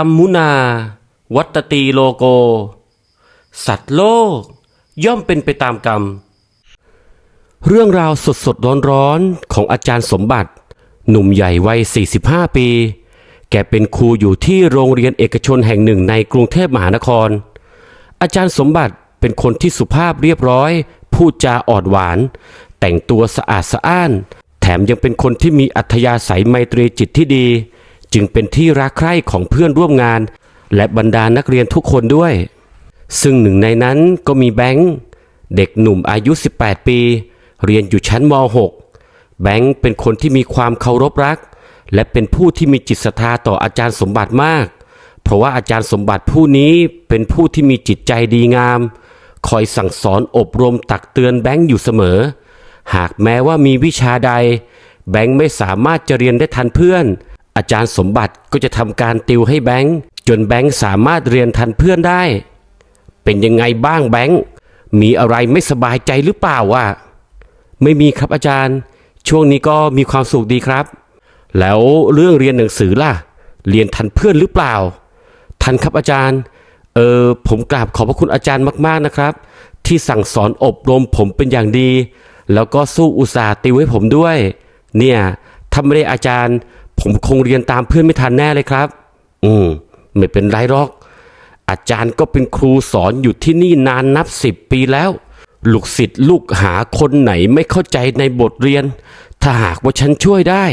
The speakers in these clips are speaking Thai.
รมมุนา วัตตีโลโก สัตว์โลก ย่อมเป็นไปตามกรรม เรื่องราวสดสดร้อนร้อนของอาจารย์สมบัติ หนุ่มใหญ่วัย 45 ปี แกเป็นครูอยู่ที่โรงเรียนเอกชนแห่งหนึ่งในกรุงเทพมหานคร อาจารย์สมบัติเป็นคนที่สุภาพเรียบร้อย พูดจาอ่อนหวาน แต่งตัวสะอาดสะอ้าน แถมยังเป็นคนที่มีอัธยาศัยไมตรีจิตที่ดี จึงเป็นที่รักใคร่ของเพื่อนร่วมงาน และบรรดานักเรียนทุกคนด้วย ซึ่งหนึ่งในนั้นก็มีแบงค์เด็กหนุ่มอายุ 18 ปี เรียนอยู่ชั้นม .6 แบงค์เป็นคนที่มีความเคารพรัก และเป็นผู้ที่มีจิตศรัทธาต่ออาจารย์สมบัติมาก เพราะว่าอาจารย์สมบัติผู้นี้เป็นผู้ที่มีจิตใจดีงาม คอยสั่งสอนอบรมตักเตือนแบงค์อยู่เสมอ หากแม้ว่ามีวิชาใด แบงค์ไม่สามารถจะเรียนได้ทันเพื่อน อาจารย์สมบัติก็จะทำการติวให้แบงค์จนแบงค์สามารถเรียนทันเพื่อนได้ เป็นยังไงบ้างแบงค์มีอะไรไม่สบายใจหรือเปล่าวะไม่มีครับอาจารย์ ช่วงนี้ก็มีความสุขดีครับ แล้วเรื่องเรียนหนังสือล่ะ เรียนทันเพื่อนหรือเปล่า ทันครับอาจารย์เออผมกราบขอบพระคุณอาจารย์มากๆนะครับ ที่สั่งสอนอบรมผมเป็นอย่างดี แล้วก็สู้อุตส่าห์ติวให้ผมด้วย เนี่ยถ้าไม่ได้อาจารย์ ผมคงเรียนตามเพื่อนไม่ทันแน่เลยครับ อืม ไม่เป็นไรหรอก อาจารย์ก็เป็นครูสอนอยู่ที่นี่นานนับสิบปีแล้ว ลูกศิษย์ลูกหาคนไหนไม่เข้าใจในบทเรียน ถ้าหากว่าฉันช่วยได้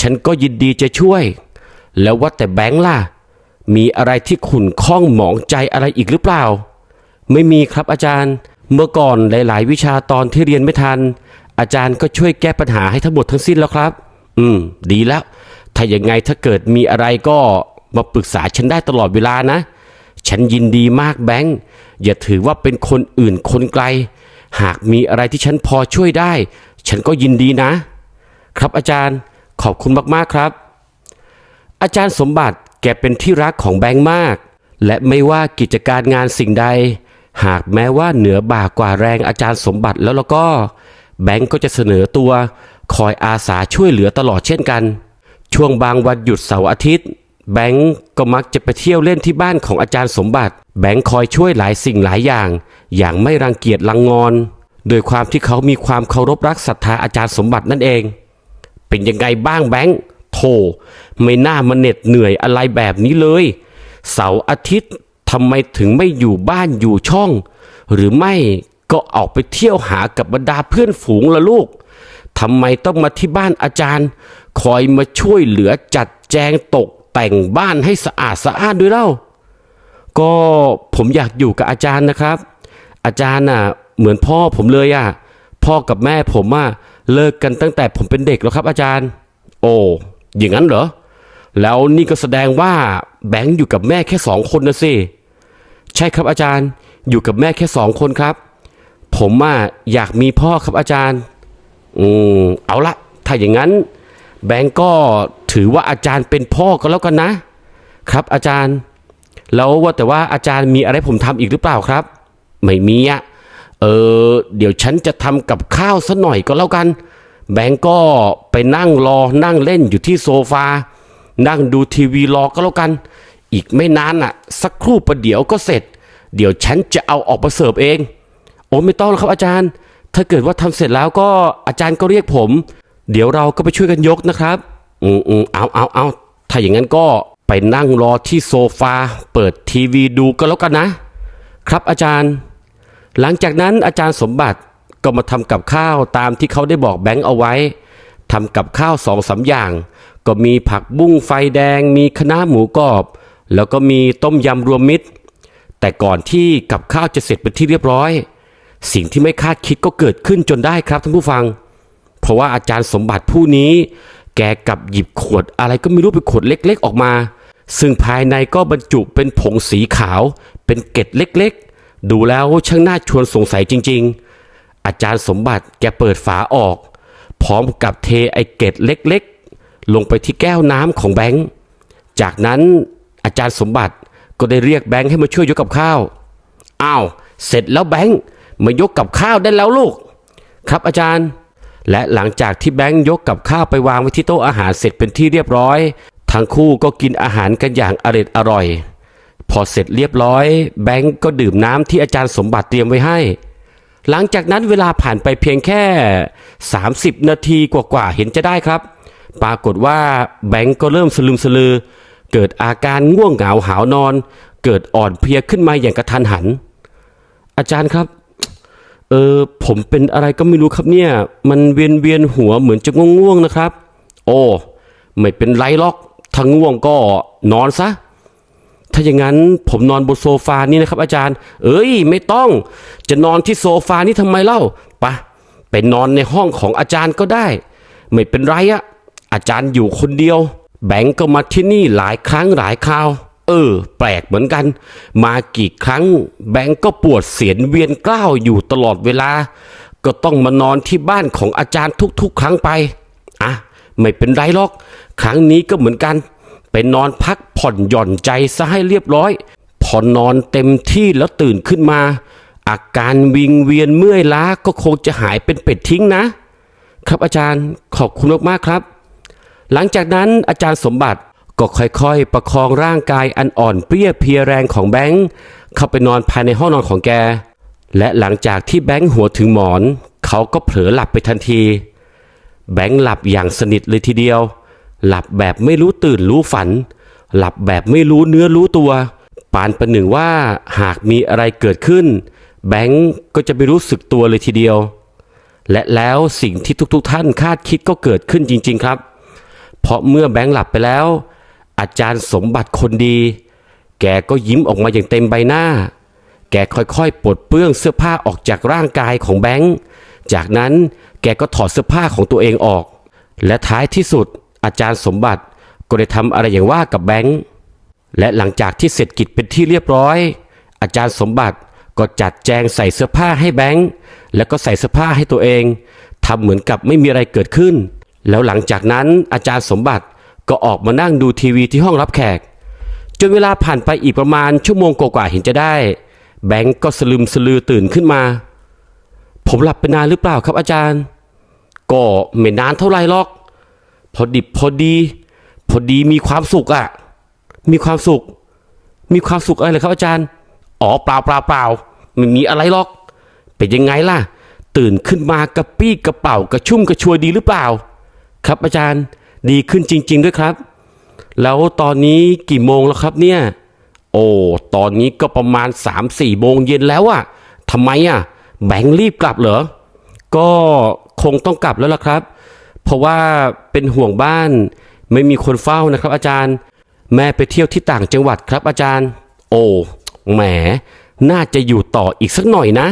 ฉันก็ยินดีจะช่วย แล้วว่าแต่แบงค์ล่ะ มีอะไรที่ขุ่นข้องหมองใจอะไรอีกหรือเปล่า ไม่มีครับอาจารย์ เมื่อก่อนหลาย ๆ วิชาตอนที่เรียนไม่ทัน อาจารย์ก็ช่วยแก้ปัญหาให้ทั้งหมดทั้งสิ้นแล้วครับ อืม ดีแล้ว ถ้าอย่างไงถ้าเกิดมีอะไรก็มาปรึกษาฉันได้ตลอดเวลานะ ฉันยินดีมากแบงค์ อย่าถือว่าเป็นคนอื่นคนไกล หากมีอะไรที่ฉันพอช่วยได้ ฉันก็ยินดีนะ ครับอาจารย์ขอบคุณมากๆครับ อาจารย์สมบัติแกเป็นที่รักของแบงค์มาก และไม่ว่ากิจการงานสิ่งใด หากแม้ว่าเหนือบ่ากว่าแรงอาจารย์สมบัติแล้วแล้วก็ แบงค์ก็จะเสนอตัว คอยอาสาช่วยเหลือตลอดเช่นกัน ช่วงบางวันหยุดเสาร์อาทิตย์ แบงค์ก็มักจะไปเที่ยวเล่นที่บ้านของอาจารย์สมบัติ แบงค์คอยช่วยหลายสิ่งหลายอย่าง อย่างไม่รังเกียจลังงอน โดยความที่เขามีความเคารพรักศรัทธาอาจารย์สมบัตินั่นเอง เป็นยังไงบ้างแบงค์โธ่ไม่น่ามาเหน็ดเหนื่อยอะไรแบบนี้เลย เสาร์อาทิตย์ทำไมถึงไม่อยู่บ้านอยู่ช่อง หรือไม่ก็ออกไปเที่ยวหากับบรรดาเพื่อนฝูงละลูกทำไมต้องมาที่บ้านอาจารย์ คอยมาช่วยเหลือจัดแจงตกแต่งบ้านให้สะอาดสะอ้านด้วยเล่า ก็ผมอยากอยู่กับอาจารย์นะครับ อาจารย์น่ะเหมือนพ่อผมเลยอะพ่อกับแม่ผมอะเลิกกันตั้งแต่ผมเป็นเด็กแล้วครับอาจารย์ โอ้อย่างนั้นเหรอ แล้วนี่ก็แสดงว่าแบงค์อยู่กับแม่แค่สองคนนะสิใช่ครับอาจารย์อยู่กับแม่แค่สองคนครับ ผมอะอยากมีพ่อครับอาจารย์ อืมเอาละถ้าอย่างนั้น แบงก์ก็ถือว่าอาจารย์เป็นพ่อก็แล้วกันนะ ครับอาจารย์ แล้วว่าแต่ว่าอาจารย์มีอะไรผมทำอีกหรือเปล่าครับ ไม่มีอะเออเดี๋ยวฉันจะทำกับข้าวสัหน่อยก็แล้วกัน แบงก์ก็ไปนั่งรอนั่งเล่นอยู่ที่โซฟา นั่งดูทีวีรอก็แล้วกัน อีกไม่นานอะสักครู่ประเดี๋ยวก็เสร็จ เดี๋ยวฉันจะเอาออกมาเสิร์ฟเอง โอ้ไม่ต้องครับอาจารย์ ถ้าเกิดว่าทำเสร็จแล้วก็อาจารย์ก็เรียกผม เดี๋ยวเราก็ไปช่วยกันยกนะครับ อืมอืมเอาเอาเอาถ้าอย่างนั้นก็ไปนั่งรอที่โซฟา เปิดทีวีดูก็แล้วกันนะ ครับอาจารย์ หลังจากนั้นอาจารย์สมบัติก็มาทำกับข้าวตามที่เขาได้บอกแบงค์เอาไว้ทำกับข้าวสองสามอย่าง ก็มีผักบุ้งไฟแดง มีคะน้าหมูกรอบ แล้วก็มีต้มยำรวมมิตร แต่ก่อนที่กับข้าวจะเสร็จเป็นที่เรียบร้อย สิ่งที่ไม่คาดคิดก็เกิดขึ้นจนได้ครับท่านผู้ฟัง เพราะว่าอาจารย์สมบัติผู้นี้ แกกับหยิบขวดอะไรก็ไม่รู้เป็นขวดเล็กๆ ออกมา ซึ่งภายในก็บรรจุเป็นผงสีขาว เป็นเกล็ดเล็กๆ ดูแล้วช่างน่าชวนสงสัยจริง ๆ อาจารย์สมบัติแกเปิดฝาออก พร้อมกับเทไอเกล็ดเล็กๆ ลงไปที่แก้วน้ำของแบงค์จากนั้นอาจารย์สมบัติก็ได้เรียกแบงค์ให้มาช่วยยกกับข้าว อ้าว เสร็จแล้วแบงค์มายกกับข้าวได้แล้วลูก ครับอาจารย์ และหลังจากที่แบงค์ยกกับข้าวไปวางไว้ที่โต๊ะอาหารเสร็จเป็นที่เรียบร้อย ทั้งคู่ก็กินอาหารกันอย่างอร็ดอร่อย พอเสร็จเรียบร้อย แบงก์ก็ดื่มน้ำที่อาจารย์สมบัติเตรียมไว้ให้ หลังจากนั้นเวลาผ่านไปเพียงแค่ 30 นาทีกว่าๆเห็นจะได้ครับ ปรากฏว่าแบงก์ก็เริ่มสลึมสลือ เกิดอาการง่วงเหงาหาวนอน เกิดอ่อนเพลียขึ้นมาอย่างกระทันหัน อาจารย์ครับ เออผมเป็นอะไรก็ไม่รู้ครับเนี่ย มันเวียนเวียนหัวเหมือนจะง่วงๆนะครับ โอ้ไม่เป็นไรหรอกถ้าง่วงก็นอนซะ ถ้าอย่างนั้นผมนอนบนโซฟานี่นะครับ อาจารย์ เอ้ย ไม่ต้อง จะนอนที่โซฟานี่ทำไมเล่าปะไปนอนในห้องของอาจารย์ก็ได้ ไม่เป็นไรอะอาจารย์อยู่คนเดียว แบงก์ก็มาที่นี่หลายครั้งหลายคราว ออ แปลกเหมือนกัน มากี่ครั้งแบงก์ก็ปวดเสียนเวียนกล้าวอยู่ตลอดเวลา ก็ต้องมานอนที่บ้านของอาจารย์ทุกๆ ครั้งไป อะ ไม่เป็นไรหรอก ครั้งนี้ก็เหมือนกันไปนอนพักผ่อนหย่อนใจซะให้เรียบร้อย พอนอนเต็มที่แล้วตื่นขึ้นมา อาการวิงเวียนเมื่อยล้าก็คงจะหายเป็นเป็ดทิ้งนะ ครับอาจารย์ขอบคุณมากๆครับ หลังจากนั้นอาจารย์สมบัติ ก็ค่อยๆ ประคองร่างกายอันอ่อนเปรี้ยเพียแรงของแบงค์เข้าไปนอนภายในห้องนอนของแก และหลังจากที่แบงค์หัวถึงหมอน เขาก็เผลอหลับไปทันที แบงค์หลับอย่างสนิทเลยทีเดียว หลับแบบไม่รู้ตื่นรู้ฝัน หลับแบบไม่รู้เนื้อรู้ตัว ปานประหนึ่งว่าหากมีอะไรเกิดขึ้น แบงค์ก็จะไม่รู้สึกตัวเลยทีเดียว และแล้วสิ่งที่ทุกๆทท่านคาดคิดก็เกิดขึ้นจริง ๆครับ เพราะเมื่อแบงค์หลับไปแล้ว อาจารย์สมบัติคนดี แกก็ยิ้มออกมาอย่างเต็มใบหน้า แกค่อยๆปลดเปลื้องเสื้อผ้าออกจากร่างกายของแบงค์ จากนั้นแกก็ถอดเสื้อผ้าของตัวเองออก และท้ายที่สุด อาจารย์สมบัติก็ได้ทำอะไรอย่างว่ากับแบงค์ และหลังจากที่เสร็จกิจเป็นที่เรียบร้อย อาจารย์สมบัติก็จัดแจงใส่เสื้อผ้าให้แบงค์ แล้วก็ใส่เสื้อผ้าให้ตัวเองทำเหมือนกับไม่มีอะไรเกิดขึ้น แล้วหลังจากนั้นอาจารย์สมบัติ ก็ออกมานั่งดูทีวีที่ห้องรับแขก จนเวลาผ่านไปอีกประมาณชั่วโมงกว่าๆเห็นจะได้ แบงก์ก็สลึมสลือตื่นขึ้นมา ผมหลับไปนานหรือเปล่าครับอาจารย์ ก็ไม่นานเท่าไหร่หรอก พอดิบพอดี พอดีมีความสุขอะมีความสุข มีความสุขอะไรเหรอครับอาจารย์ อ๋อเปล่าเปล่าเปล่าไม่มีอะไรหรอก เป็นยังไงล่ะ ตื่นขึ้นมากระปี้กระเป๋ากระชุ่มกระชวยดีหรือเปล่า ครับอาจารย์ ดีขึ้นจริง ๆ ด้วยครับ แล้วตอนนี้กี่โมงแล้วครับเนี่ย โอ้ตอนนี้ก็ประมาณ3ามสี่โมงเย็นแล้วอะทำไมอะแบงค์รีบกลับเหรอ ก็คงต้องกลับแล้วล่ะครับ เพราะว่าเป็นห่วงบ้านไม่มีคนเฝ้านะครับ อาจารย์ แม่ไปเที่ยวที่ต่างจังหวัดครับอาจารย์ โอ้แหม น่าจะอยู่ต่ออีกสักหน่อยนะ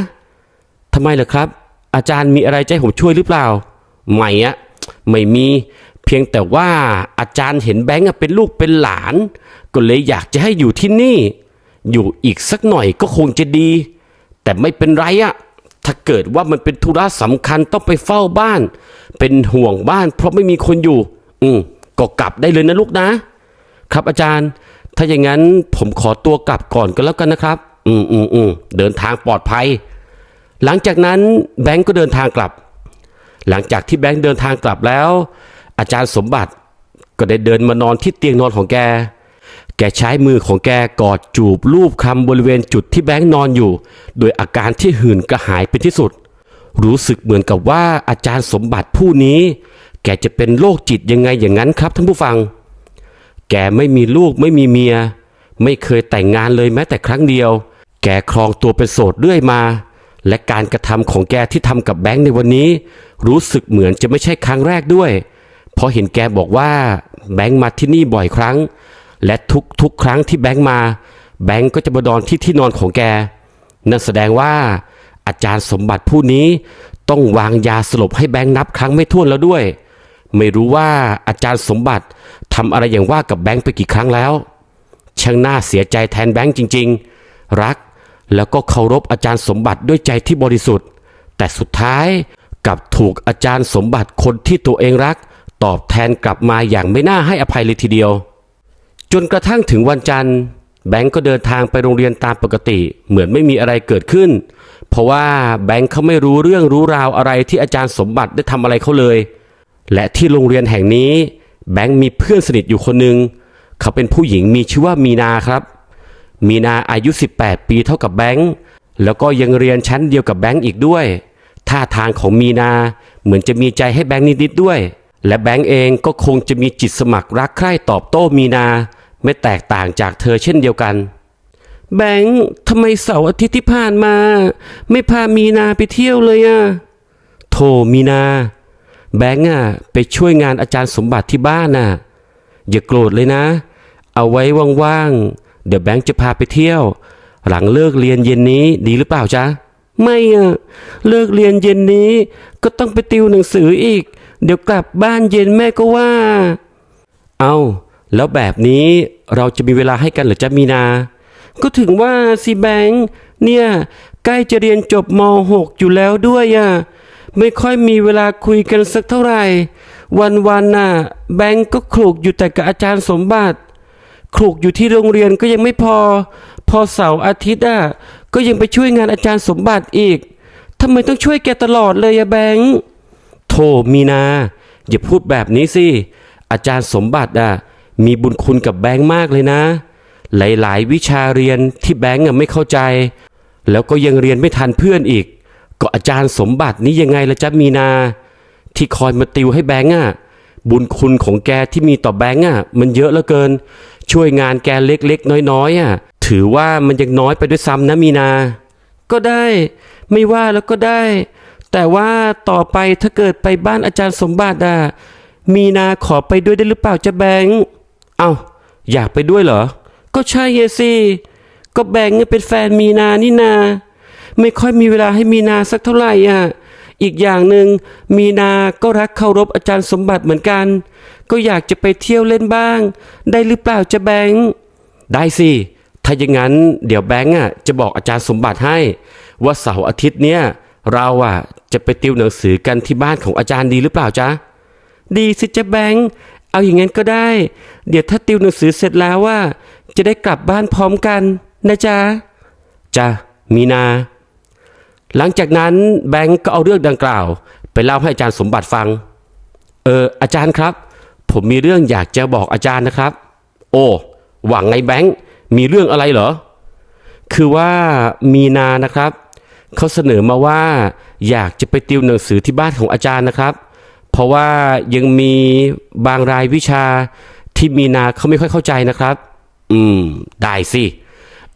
ทำไมล่ะครับ อาจารย์มีอะไรให้ผมช่วยหรือเปล่า ไม่อะไม่มี พียงแต่ว่าอาจารย์เห็นแบงค์เป็นลูกเป็นหลาน ก็เลยอยากจะให้อยู่ที่นี่ อยู่อีกสักหน่อยก็คงจะดี แต่ไม่เป็นไรอะถ้าเกิดว่ามันเป็นธุระสำคัญต้องไปเฝ้าบ้าน เป็นห่วงบ้าน เพราะไม่มีคนอยู่ อืมก็กลับได้เลยนะลูกนะ ครับอาจารย์ ถ้าอย่างนั้นผมขอตัวกลับก่อนก็แล้วกันนะครับ อืมอืมอืมเดินทางปลอดภัย หลังจากนั้นแบงก์ก็เดินทางกลับ หลังจากที่แบงค์เดินทางกลับแล้ว อาจารย์สมบัติก็ได้เดินมานอนที่เตียงนอนของแก แกใช้มือของแกกอดจูบรูปคำบริเวณจุดที่แบงค์นอนอยู่ โดยอาการที่หื่นกระหายเป็นที่สุด รู้สึกเหมือนกับว่าอาจารย์สมบัติผู้นี้ แกจะเป็นโรคจิตยังไงอย่างนั้นครับท่านผู้ฟัง แกไม่มีลูกไม่มีเมีย ไม่เคยแต่งงานเลยแม้แต่ครั้งเดียว แกครองตัวเป็นโสดเรื่อยมา และการกระทำของแกที่ทำกับแบงค์ในวันนี้ รู้สึกเหมือนจะไม่ใช่ครั้งแรกด้วยเพราะเห็นแกบอกว่าแบงค์มาที่นี่บ่อยครั้ง และทุกทุกครั้งที่แบงค์มา แบงค์ก็จะมานอนที่ที่นอนของแก นั่นแสดงว่า อาจารย์สมบัติผู้นี้ ต้องวางยาสลบให้แบงค์นับครั้งไม่ถ้วนแล้วด้วย ไม่รู้ว่าอาจารย์สมบัติทำอะไรอย่างว่ากับแบงค์ไปกี่ครั้งแล้ว ช่างน่าเสียใจแทนแบงค์จริง ๆ รักแล้วก็เคารพอาจารย์สมบัติด้วยใจที่บริสุทธิ์ แต่สุดท้ายกับถูกอาจารย์สมบัติคนที่ตัวเองรัก ตอบแทนกลับมาอย่างไม่น่าให้อภัยเลยทีเดียว จนกระทั่งถึงวันจันทร์ แบงก์ก็เดินทางไปโรงเรียนตามปกติ เหมือนไม่มีอะไรเกิดขึ้น เพราะว่าแบงก์เขาไม่รู้เรื่องรู้ราวอะไรที่อาจารย์สมบัติได้ทำอะไรเขาเลย และที่โรงเรียนแห่งนี้ แบงค์มีเพื่อนสนิทอยู่คนหนึ่งเขาเป็นผู้หญิงมีชื่อว่ามีนาครับ มีนาอายุ 18 ปีเท่ากับแบงค์แล้วก็ยังเรียนชั้นเดียวกับแบงค์อีกด้วย ท่าทางของมีนาเหมือนจะมีใจให้แบงค์นิดๆด้วย และแบงค์เองก็คงจะมีจิตสมัครรักใคร่ตอบโต้มีนา ไม่แตกต่างจากเธอเช่นเดียวกัน แบงค์ทำไมเสาร์อาทิตย์ที่ผ่านมา ไม่พามีนาไปเที่ยวเลยอะโธ่มีนา แบงค์อะไปช่วยงานอาจารย์สมบัติที่บ้านน่ะ อย่าโกรธเลยนะ เอาไว้ว่างๆ เดี๋ยวแบงค์จะพาไปเที่ยว หลังเลิกเรียนเย็นนี้ดีหรือเปล่าจ๊ะ ไม่อะเลิกเรียนเย็นนี้ก็ต้องไปติวหนังสืออีก เดี๋ยวกลับบ้านเย็นแม่ก็ว่า เอาแล้วแบบนี้เราจะมีเวลาให้กันหรือจะมีนา ก็ถึงว่าสิแบงค์เนี่ยใกล้จะเรียนจบม .6 อยู่แล้วด้วยอะไม่ค่อยมีเวลาคุยกันสักเท่าไหร่ วันๆน่ะ แบงค์ก็คลุกอยู่แต่กับอาจารย์สมบัติคลุกอยู่ที่โรงเรียนก็ยังไม่พอ พอเสาร์อาทิตย์อะก็ยังไปช่วยงานอาจารย์สมบัติอีกทำไมต้องช่วยแกตลอดเลยอะแบงค์ มีนา อย่าพูดแบบนี้สิ อาจารย์สมบัติอะมีบุญคุณกับแบงค์มากเลยนะ หลายๆ วิชาเรียนที่แบงค์ไม่เข้าใจ แล้วก็ยังเรียนไม่ทันเพื่อนอีก ก็อาจารย์สมบัตินี้ยังไงละจ๊ะมีนา ที่คอยมาติวให้แบงค์อะบุญคุณของแกที่มีต่อแบงค์อะ มันเยอะเหลือเกิน ช่วยงานแกเล็กๆ น้อยๆอะ ถือว่ามันยังน้อยไปด้วยซ้ำนะมีนา ก็ได้ ไม่ว่าแล้วก็ได้ แต่ว่าต่อไปถ้าเกิดไปบ้านอาจารย์สมบัติอะมีนาขอไปด้วยได้หรือเปล่าจะแบงค์เอา้าอยากไปด้วยเหรอ ก็ใช่เยสิก็แบงค์เนี่ยเป็นแฟนมีนานี่นา ไม่ค่อยมีเวลาให้มีนาสักเท่าไหร่อะอีกอย่างหนึ่งมีนาก็รักเคารพอาจารย์สมบัติเหมือนกัน ก็อยากจะไปเที่ยวเล่นบ้าง ได้หรือเปล่าจะแบงค์ได้สิถ้าอย่างนั้นเดี๋ยวแบงค์อะจะบอกอาจารย์สมบัติให้ ว่าเสาร์อาทิตย์เนี้ย เราอะจะไปติวหนังสือกันที่บ้านของอาจารย์ดีหรือเปล่าจ๊ะ ดีสิจะแบงค์ เอาอย่างนั้นก็ได้ เดี๋ยวถ้าติวหนังสือเสร็จแล้วว่า จะได้กลับบ้านพร้อมกันนะจ๊ะจ้ะมีนา หลังจากนั้นแบงค์ก็เอาเรื่องดังกล่าว ไปเล่าให้อาจารย์สมบัติฟัง เอออาจารย์ครับ ผมมีเรื่องอยากจะบอกอาจารย์นะครับ โอ้หวังไงแบงค์มีเรื่องอะไรเหรอ คือว่ามีนานะครับ เขาเสนอมาว่าอยากจะไปติวหนังสือที่บ้านของอาจารย์นะครับ เพราะว่ายังมีบางรายวิชาที่มีนาเขาไม่ค่อยเข้าใจนะครับ อืม ได้สิ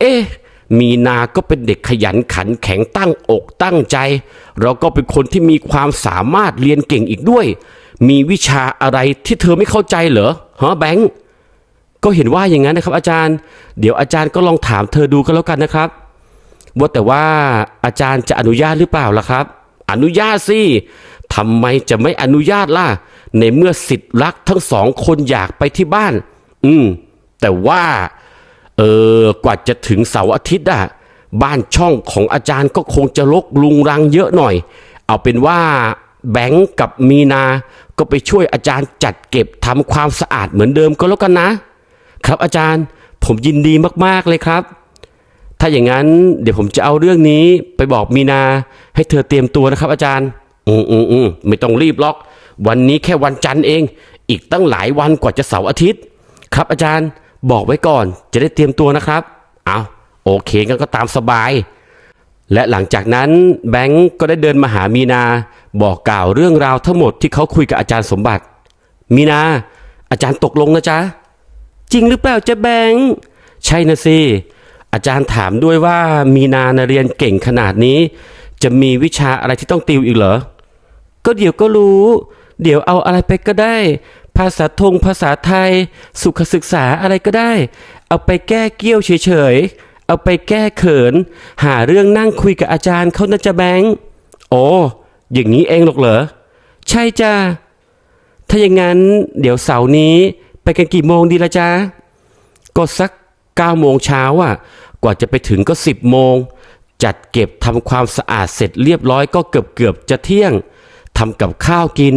เอ๊ะมีนาก็เป็นเด็กขยันขันแข็งตั้งอกตั้งใจ เราก็เป็นคนที่มีความสามารถเรียนเก่งอีกด้วย มีวิชาอะไรที่เธอไม่เข้าใจเหรอฮะแบงค์ก็เห็นว่าอย่างนั้นนะครับอาจารย์ เดี๋ยวอาจารย์ก็ลองถามเธอดูก็แล้วกันนะครับ ว่าแต่ว่าอาจารย์จะอนุญาตหรือเปล่าล่ะครับ อนุญาตสิทำไมจะไม่อนุญาตล่ะ ในเมื่อสิทธิ์รักทั้งสองคนอยากไปที่บ้าน อืม แต่ว่า เออกว่าจะถึงเสาร์อาทิตย์อะบ้านช่องของอาจารย์ก็คงจะลกลุงรังเยอะหน่อย เอาเป็นว่าแบงค์กับมีนา ก็ไปช่วยอาจารย์จัดเก็บทำความสะอาดเหมือนเดิมก็แล้วกันนะ ครับอาจารย์ผมยินดีมากๆเลยครับ ถ้าอย่างนั้นเดี๋ยวผมจะเอาเรื่องนี้ไปบอกมีนาให้เธอเตรียมตัวนะครับอาจารย์ อืมอืมอืมไม่ต้องรีบหรอก วันนี้แค่วันจันทร์เอง อีกตั้งหลายวันกว่าจะเสาร์อาทิตย์ ครับอาจารย์บอกไว้ก่อนจะได้เตรียมตัวนะครับ เอาโอเคงั้นก็ตามสบาย และหลังจากนั้นแบงก์ก็ได้เดินมาหามีนา บอกกล่าวเรื่องราวทั้งหมดที่เขาคุยกับอาจารย์สมบัติ มีนา อาจารย์ตกลงนะจ๊ะ จริงหรือเปล่าจะแบงค์ใช่นะสิ อาจารย์ถามด้วยว่ามีนานเรียนเก่งขนาดนี้ จะมีวิชาอะไรที่ต้องติวอีกเหรอ ก็เดี๋ยวก็รู้ เดี๋ยวเอาอะไรไปก็ได้ ภาษาทงภาษาไทย สุขศึกษาอะไรก็ได้ เอาไปแก้เกี้ยวเฉยๆ เอาไปแก้เขิน หาเรื่องนั่งคุยกับอาจารย์เขานะจะแบงค์โอ้อย่างนี้เองหรอกเหรอ ใช่จ้าถ้าอย่างนั้น เดี๋ยวเสาร์นี้ไปกันกี่โมงดีละจ๊ะก็สัก 9โมงเช้าอะกว่าจะไปถึงก็ 10 โมง จัดเก็บทำความสะอาดเสร็จเรียบร้อยก็เกือบเกือบจะเที่ยงทำกับข้าวกิน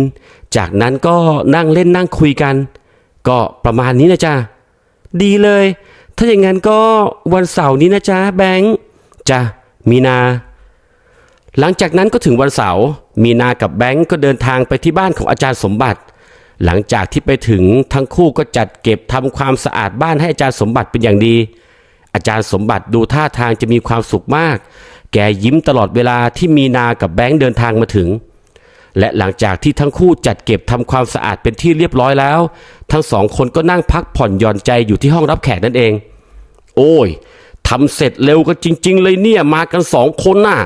จากนั้นก็นั่งเล่นนั่งคุยกัน ก็ประมาณนี้นะจ๊ะ ดีเลย ถ้าอย่างนั้นก็วันเสาร์นี้นะจ๊ะแบงค์จ้ะมีนา หลังจากนั้นก็ถึงวันเสาร์มีนากับแบงค์ก็เดินทางไปที่บ้านของอาจารย์สมบัติ หลังจากที่ไปถึงทั้งคู่ก็จัดเก็บทำความสะอาดบ้านให้อาจารย์สมบัติเป็นอย่างดี อาจารย์สมบัติดูท่าทางจะมีความสุขมาก แกยิ้มตลอดเวลาที่มีนากับแบงค์เดินทางมาถึง และหลังจากที่ทั้งคู่จัดเก็บทำความสะอาดเป็นที่เรียบร้อยแล้ว ทั้งสองคนก็นั่งพักผ่อนหย่อนใจอยู่ที่ห้องรับแขกนั่นเอง โอ้ยทำเสร็จเร็วกันจริง ๆ เลยเนี่ยมากันสองคนน่ะ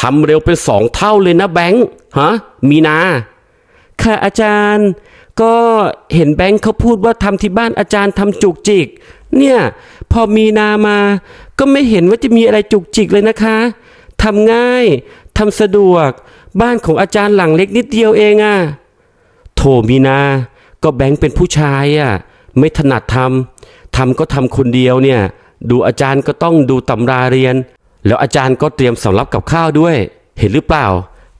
ทำเร็วเป็นสองเท่าเลยนะแบงค์ฮะมีนาค่ะอาจารย์ ก็เห็นแบงค์เขาพูดว่าทำที่บ้านอาจารย์ทำจุกจิก เนี่ยพอมีนามา ก็ไม่เห็นว่าจะมีอะไรจุกจิกเลยนะคะทำง่ายทำสะดวก บ้านของอาจารย์หลังเล็กนิดเดียวเองอะโถมีนา ก็แบงค์เป็นผู้ชายอะไม่ถนัดทำทำก็ทำคนเดียวเนี่ยดูอาจารย์ก็ต้องดูตำราเรียน แล้วอาจารย์ก็เตรียมสำรับกับข้าวด้วย เห็นหรือเปล่า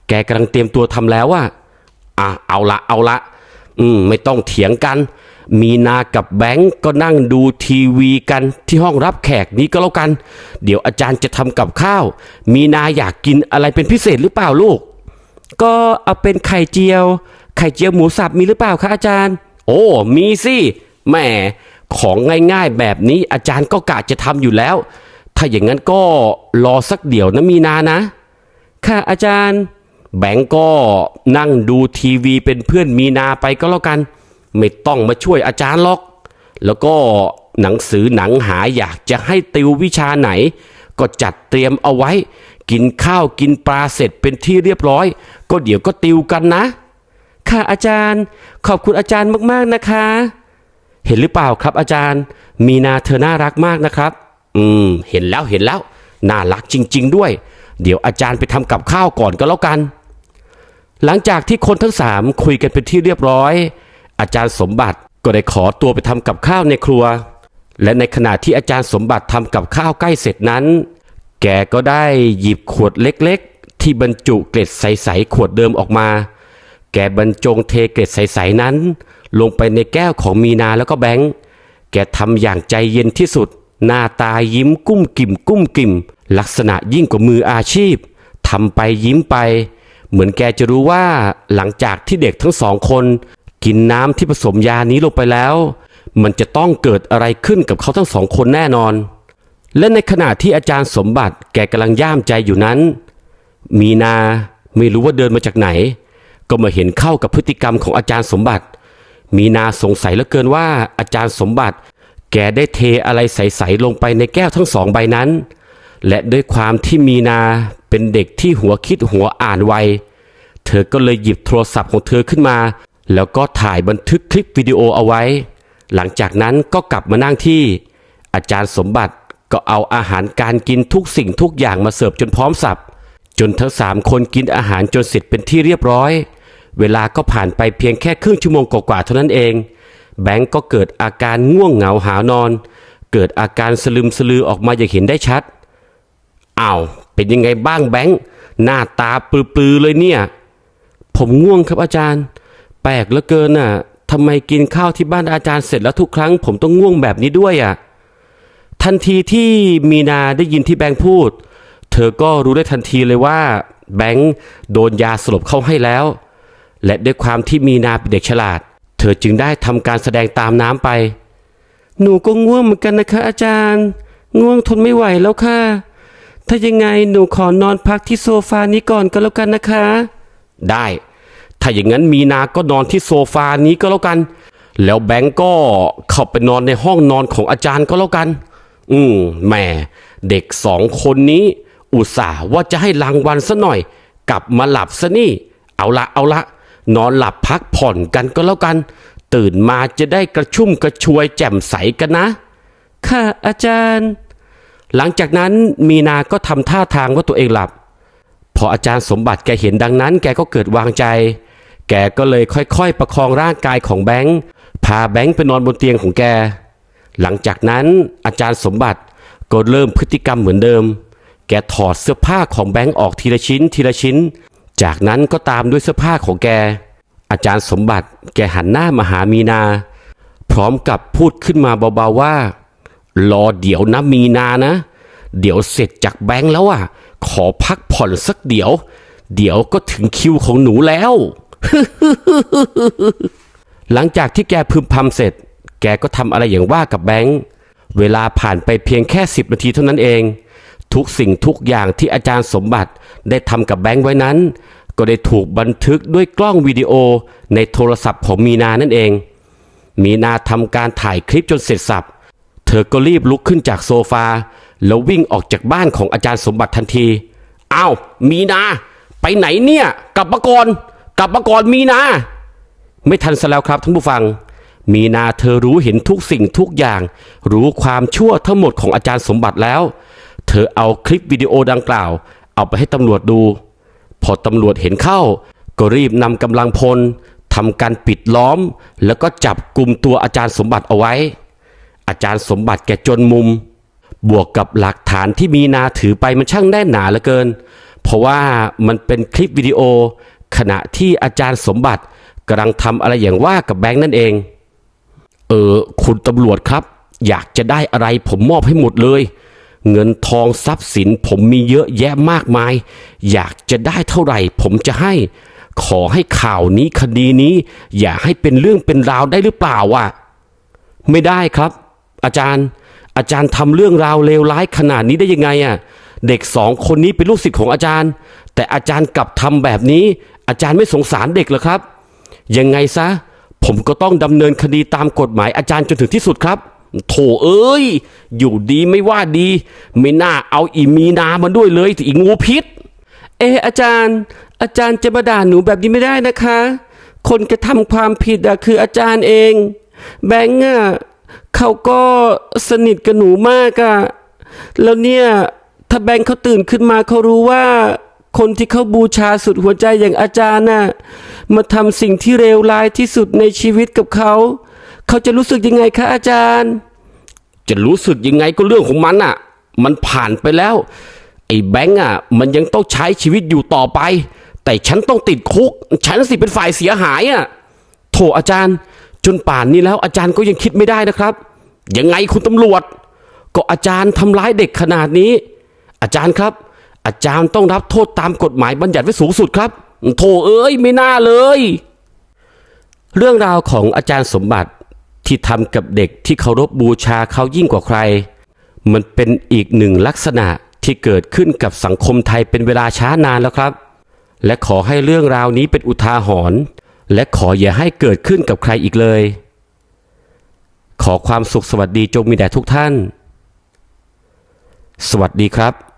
แกกำลังเตรียมตัวทำแล้วอะอะเอาละเอาละ อืมไม่ต้องเถียงกัน มีนากับแบงก์ก็นั่งดูทีวีกันที่ห้องรับแขกนี้ก็แล้วกัน เดี๋ยวอาจารย์จะทำกับข้าว มีนาอยากกินอะไรเป็นพิเศษหรือเปล่าลูก ก็เอาเป็นไข่เจียว ไข่เจียวหมูสับมีหรือเปล่าคะอาจารย์ โอ้ มีสิแหมของง่ายๆแบบนี้อาจารย์ก็กะจะทำอยู่แล้ว ถ้าอย่างนั้นก็รอสักเดี๋ยวนะมีนานะ ค่ะอาจารย์ แบงก์ก็นั่งดูทีวีเป็นเพื่อนมีนาไปก็แล้วกัน ไม่ต้องมาช่วยอาจารย์หรอก แล้วก็หนังสือหนังหาอยากจะให้ติววิชาไหน ก็จัดเตรียมเอาไว้ กินข้าวกินปลาเสร็จเป็นที่เรียบร้อย ก็เดี๋ยวก็ติวกันนะ ค่ะอาจารย์ ขอบคุณอาจารย์มากๆนะคะ เห็นหรือเปล่าครับอาจารย์ มีนาเธอน่ารักมากนะครับ อืม เห็นแล้วเห็นแล้ว น่ารักจริง ๆ ด้วย เดี๋ยวอาจารย์ไปทำกับข้าวก่อนก็แล้วกัน หลังจากที่คนทั้งสามคุยกันเป็นที่เรียบร้อย อาจารย์สมบัติก็ได้ขอตัวไปทำกับข้าวในครัว และในขณะที่อาจารย์สมบัติทำกับข้าวใกล้เสร็จนั้น แกก็ได้หยิบขวดเล็กๆ ที่บรรจุเกล็ดใสๆขวดเดิมออกมา แกบรรจงเทเกล็ดใสๆนั้น ลงไปในแก้วของมีนาแล้วก็แบงค์ แกทำอย่างใจเย็นที่สุด หน้าตายิ้มกุ้มกิ่มกุ้มกิ่ม ลักษณะยิ่งกว่ามืออาชีพทำไปยิ้มไป เหมือนแกจะรู้ว่าหลังจากที่เด็กทั้งสองคน กินน้ำที่ผสมยานี้ลงไปแล้ว มันจะต้องเกิดอะไรขึ้นกับเขาทั้งสองคนแน่นอน และในขณะที่อาจารย์สมบัติแกกำลังย่ามใจอยู่นั้น มีนาไม่รู้ว่าเดินมาจากไหน ก็มาเห็นเข้ากับพฤติกรรมของอาจารย์สมบัติ มีนาสงสัยเหลือเกินว่าอาจารย์สมบัติ แกได้เทอะไรใสๆลงไปในแก้วทั้งสองใบนั้น และด้วยความที่มีนา เป็นเด็กที่หัวคิดหัวอ่านไว เธอก็เลยหยิบโทรศัพท์ของเธอขึ้นมา แล้วก็ถ่ายบันทึกคลิปวิดีโอเอาไว้ หลังจากนั้นก็กลับมานั่งที่ อาจารย์สมบัติก็เอาอาหารการกินทุกสิ่งทุกอย่างมาเสิร์ฟจนพร้อมสับ จนทั้งสามคนกินอาหารจนเสร็จเป็นที่เรียบร้อย เวลาก็ผ่านไปเพียงแค่ครึ่งชั่วโมงกว่าๆเท่านั้นเอง แบงก์ก็เกิดอาการง่วงเหงาหานอน เกิดอาการสลึมสลือออกมาอย่างเห็นได้ชัดอ้าว เป็นยังไงบ้างแบงค์หน้าตาปลือๆเลยเนี่ย ผมง่วงครับอาจารย์ แปลกเหลือเกินน่ะทำไมกินข้าวที่บ้านอาจารย์เสร็จแล้วทุกครั้ง ผมต้องง่วงแบบนี้ด้วยอะทันทีที่มีนาได้ยินที่แบงค์พูด เธอก็รู้ได้ทันทีเลยว่า แบงค์โดนยาสลบเข้าให้แล้ว และด้วยความที่มีนาเป็นเด็กฉลาด เธอจึงได้ทำการแสดงตามน้ำไป หนูก็ง่วงเหมือนกันนะคะอาจารย์ ง่วงทนไม่ไหวแล้วค่ะ ถ้ายังไงหนูขอนอนพักที่โซฟานี้ก่อนก็แล้วกันนะคะ ได้ ถ้าอย่างนั้นมีนาก็นอนที่โซฟานี้ก็แล้วกัน แล้วแบงก์ก็เข้าไปนอนในห้องนอนของอาจารย์ก็แล้วกัน อืมแหม่เด็กสองคนนี้ อุตส่าห์ว่าจะให้รางวัลซะหน่อย กลับมาหลับซะนี่ เอาละเอาละ นอนหลับพักผ่อนกันก็แล้วกัน ตื่นมาจะได้กระชุ่มกระชวยแจ่มใสกันนะ ค่ะอาจารย์ หลังจากนั้นมีนาก็ทำท่าทางว่าตัวเองหลับ พออาจารย์สมบัติแกเห็นดังนั้น แกก็เกิดวางใจ แกก็เลยค่อยๆ ประคองร่างกายของแบงค์พาแบงค์ไปนอนบนเตียงของแก หลังจากนั้นอาจารย์สมบัติก็เริ่มพฤติกรรมเหมือนเดิม แกถอดเสื้อผ้าของแบงค์ออกทีละชิ้นทีละชิ้น จากนั้นก็ตามด้วยเสื้อผ้าของแก อาจารย์สมบัติแกหันหน้ามาหามีนา พร้อมกับพูดขึ้นมาเบาๆว่า รอเดี๋ยวนะมีนานะ เดี๋ยวเสร็จจากแบงค์แล้วอะ ขอพักผ่อนสักเดี๋ยว เดี๋ยวก็ถึงคิวของหนูแล้ว หลังจากที่แกพึมพำเสร็จ แกก็ทำอะไรอย่างว่ากับแบงค์เวลาผ่านไปเพียงแค่10นาทีเท่านั้นเอง ทุกสิ่งทุกอย่างที่อาจารย์สมบัติได้ทำกับแบงค์ไว้นั้น ก็ได้ถูกบันทึกด้วยกล้องวิดีโอในโทรศัพท์ของมีนานั่นเอง มีนาทำการถ่ายคลิปจนเสร็จสับ ธอก็รีบลุกขึ้นจากโซฟา แล้ววิ่งออกจากบ้านของอาจารย์สมบัติทันที อ้าว มีนา ไปไหนเนี่ย กลับมาก่อนกลับมาก่อนมีนา ไม่ทันซะแล้วครับท่านผู้ฟัง มีนาเธอรู้เห็นทุกสิ่งทุกอย่าง รู้ความชั่วทั้งหมดของอาจารย์สมบัติแล้ว เธอเอาคลิปวิดีโอดังกล่าว เอาไปให้ตำรวจดู พอตำรวจเห็นเข้า ก็รีบนำกำลังพลทำการปิดล้อม แล้วก็จับกลุ่มตัวอาจารย์สมบัติเอาไว้ อาจารย์สมบัติแกจนมุม บวกกับหลักฐานที่มีนาถือไปมันช่างแน่นหนาเหลือเกิน เพราะว่ามันเป็นคลิปวิดีโอ ขณะที่อาจารย์สมบัติกำลังทำอะไรอย่างว่ากับแบงค์นั่นเอง เออคุณตำรวจครับ อยากจะได้อะไรผมมอบให้หมดเลย เงินทองทรัพย์สินผมมีเยอะแยะมากมาย อยากจะได้เท่าไหร่ ผมจะให้ ขอให้ข่าวนี้คดีนี้ อย่าให้เป็นเรื่องเป็นราวได้หรือเปล่าวะไม่ได้ครับ อาจารย์ อาจารย์ทำเรื่องราวเลวร้ายขนาดนี้ได้ยังไงอะเด็กสองคนนี้เป็นลูกศิษย์ของอาจารย์ แต่อาจารย์กลับทำแบบนี้ อาจารย์ไม่สงสารเด็กหรอครับ ยังไงซะ ผมก็ต้องดำเนินคดีตามกฎหมายอาจารย์จนถึงที่สุดครับ โถเอ้ย อยู่ดีไม่ว่าดี ไม่น่าเอาอีมีนามาด้วยเลยอีงูพิษ เอออาจารย์ อาจารย์จะมาด่าหนูแบบนี้ไม่ได้นะคะ คนกระทำความผิดอะคืออาจารย์เอง แบงค์อะ เขาก็สนิทกับหนูมากอะแล้วเนี่ยถ้าแบงค์เขาตื่นขึ้นมาเขารู้ว่าคนที่เขาบูชาสุดหัวใจอย่างอาจารย์น่ะมาทำสิ่งที่เลวร้ายที่สุดในชีวิตกับเขา เขาจะรู้สึกยังไงคะอาจารย์ จะรู้สึกยังไงก็เรื่องของมันอะ มันผ่านไปแล้ว ไอ้แบงก์อะ มันยังต้องใช้ชีวิตอยู่ต่อไป แต่ฉันต้องติดคุก ฉันสิเป็นฝ่ายเสียหายอะโถอาจารย์ จนป่านนี้แล้วอาจารย์ก็ยังคิดไม่ได้นะครับ ยังไงคุณตำรวจ ก็อาจารย์ทำร้ายเด็กขนาดนี้ อาจารย์ครับ อาจารย์ต้องรับโทษตามกฎหมายบัญญัติไว้สูงสุดครับโถเอ้ยไม่น่าเลย เรื่องราวของอาจารย์สมบัติที่ทำกับเด็กที่เคารพบูชาเขายิ่งกว่าใคร มันเป็นอีกหนึ่งลักษณะที่เกิดขึ้นกับสังคมไทยเป็นเวลาช้านานแล้วครับ และขอให้เรื่องราวนี้เป็นอุทาหรณ์ และขออย่าให้เกิดขึ้นกับใครอีกเลย ขอความสุขสวัสดีจงมีแด่ทุกท่าน สวัสดีครับ